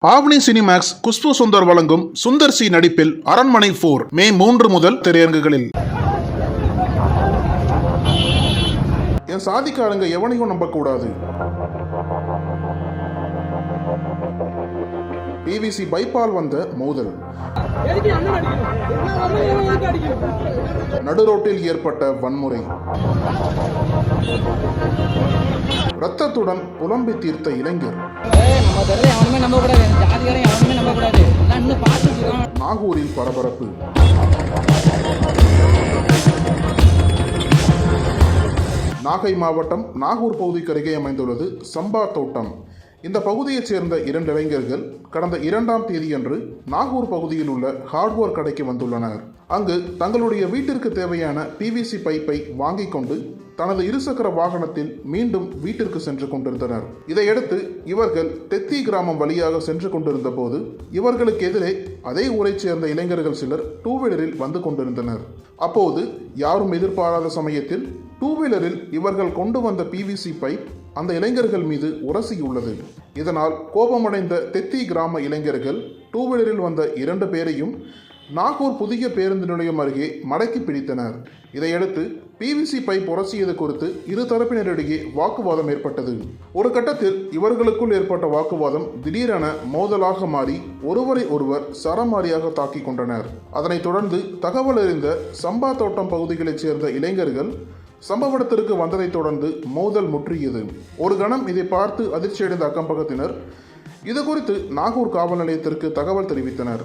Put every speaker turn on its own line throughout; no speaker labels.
ஆவணி Cinemax Khushbu Sundar வழங்கும் Sundar C நடிப்பில் அரண்மனை போர் மே மூன்று முதல் திரையரங்குகளில். என் சாதிக்காரங்க எவனையும் நம்பக்கூடாது. பிவிசி பைப்பால் வந்த மோதல். நடுரோட்டில் ஏற்பட்ட வன்முறை. ரத்தத்துடன் புலம்பி தீர்த்த இளைஞர். நாகூரில் பரபரப்பு. நாகை மாவட்டம் நாகூர் பகுதிக்கு அருகே அமைந்துள்ளது சம்பா தோட்டம். இந்த பகுதியைச் சேர்ந்த இரண்டு இளைஞர்கள் கடந்த இரண்டாம் தேதியன்று நாகூர் பகுதியில் உள்ள ஹார்ட்வேர் கடைக்கு வந்துள்ளனர். அங்கு தங்களுடைய வீட்டிற்கு தேவையான பிவிசி பைப்பை வாங்கிக் கொண்டு தனது இருசக்கர வாகனத்தில் மீண்டும் வீட்டிற்கு சென்று கொண்டிருந்தனர். இதையடுத்து இவர்கள் தெத்தி கிராமம் வழியாக சென்று கொண்டிருந்த போது இவர்களுக்கு எதிரே அதே ஊரைச் சேர்ந்த இளைஞர்கள் சிலர் டூ வீலரில் வந்து கொண்டிருந்தனர். அப்போது யாரும் எதிர்பாராத சமயத்தில் டூ வீலரில் இவர்கள் கொண்டு வந்த பிவிசி பைப் அந்த இளைஞர்கள் மீது உரசியுள்ளது. இதனால் கோபமடைந்த தெத்தி கிராம இளைஞர்கள் டூ வீலரில் வந்த இரண்டு பேரையும் நாகூர் புதிய பேருந்து நிலையம் அருகே மடக்கி பிடித்தனர். இதையடுத்து பிவிசி பைப் உரசியது குறித்து இரு தரப்பினரிடையே வாக்குவாதம் ஏற்பட்டது. ஒரு கட்டத்தில் இவர்களுக்குள் ஏற்பட்ட வாக்குவாதம் திடீரென மோதலாக மாறி ஒருவரை ஒருவர் சரமாரியாக தாக்கிக் கொண்டனர். அதனைத் தொடர்ந்து தகவல் அறிந்த சம்பா தோட்டம் பகுதிகளைச் சேர்ந்த இளைஞர்கள் சம்பவ இடத்திற்கு வந்ததைத் தொடர்ந்து மோதல் முற்றியது. ஒரு கணம் இதை பார்த்து அதிர்ச்சியடைந்த அக்கம்பக்கத்தினர் இது குறித்து நாகூர் காவல் நிலையத்திற்கு தகவல் தெரிவித்தனர்.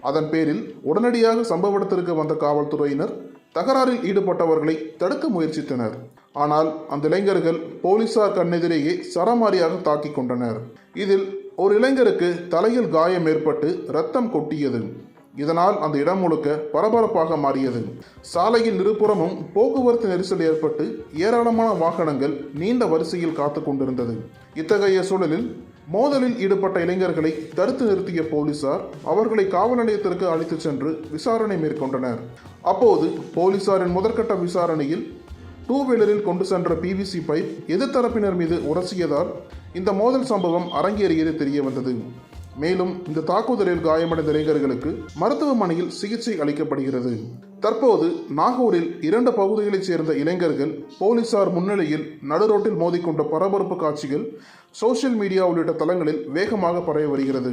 அதன் பேரில் உடனடியாக சம்பவ இடத்திற்கு வந்த காவல்துறையினர் தகராறில் ஈடுபட்டவர்களை தடுக்க முயற்சித்தனர். ஆனால் அந்த இளைஞர்கள் போலீசார் கண்ணெதிரேயே சரமாரியாக தாக்கிக் கொண்டனர். இதில் ஒரு இளைஞருக்கு தலையில் காயம் ஏற்பட்டு ரத்தம் கொட்டியது. இதனால் அந்த இடம் முழுக்க பரபரப்பாக மாறியது. சாலையின் இருபுறமும் போக்குவரத்து நெரிசல் ஏற்பட்டு ஏராளமான வாகனங்கள் நீண்ட வரிசையில் காத்து கொண்டிருந்தது. இத்தகைய சூழலில் மோதலில் ஈடுபட்ட இளைஞர்களை தடுத்து நிறுத்திய போலீசார் அவர்களை காவல் நிலையத்திற்கு அழைத்துச் சென்று விசாரணை மேற்கொண்டனர். அப்போது போலீசாரின் முதற்கட்ட விசாரணையில் டூ வீலரில் கொண்டு சென்ற பிவிசி பைப் எதிர்த்தரப்பினர் மீது உரசியதால் இந்த மோதல் சம்பவம் அரங்கேறியது தெரிய வந்தது மேலும் இந்த தாக்குதலில் காயமடைந்த இளைஞர்களுக்கு மருத்துவமனையில் சிகிச்சை அளிக்கப்படுகிறது. தற்போது நாகூரில் இரண்டு பகுதிகளைச் சேர்ந்த இளைஞர்கள் போலீசார் முன்னிலையில் நடுரோட்டில் மோதிக்கொண்ட பரபரப்பு காட்சிகள் சோஷியல் மீடியா உள்ளிட்ட தளங்களில் வேகமாக பரவி வருகிறது.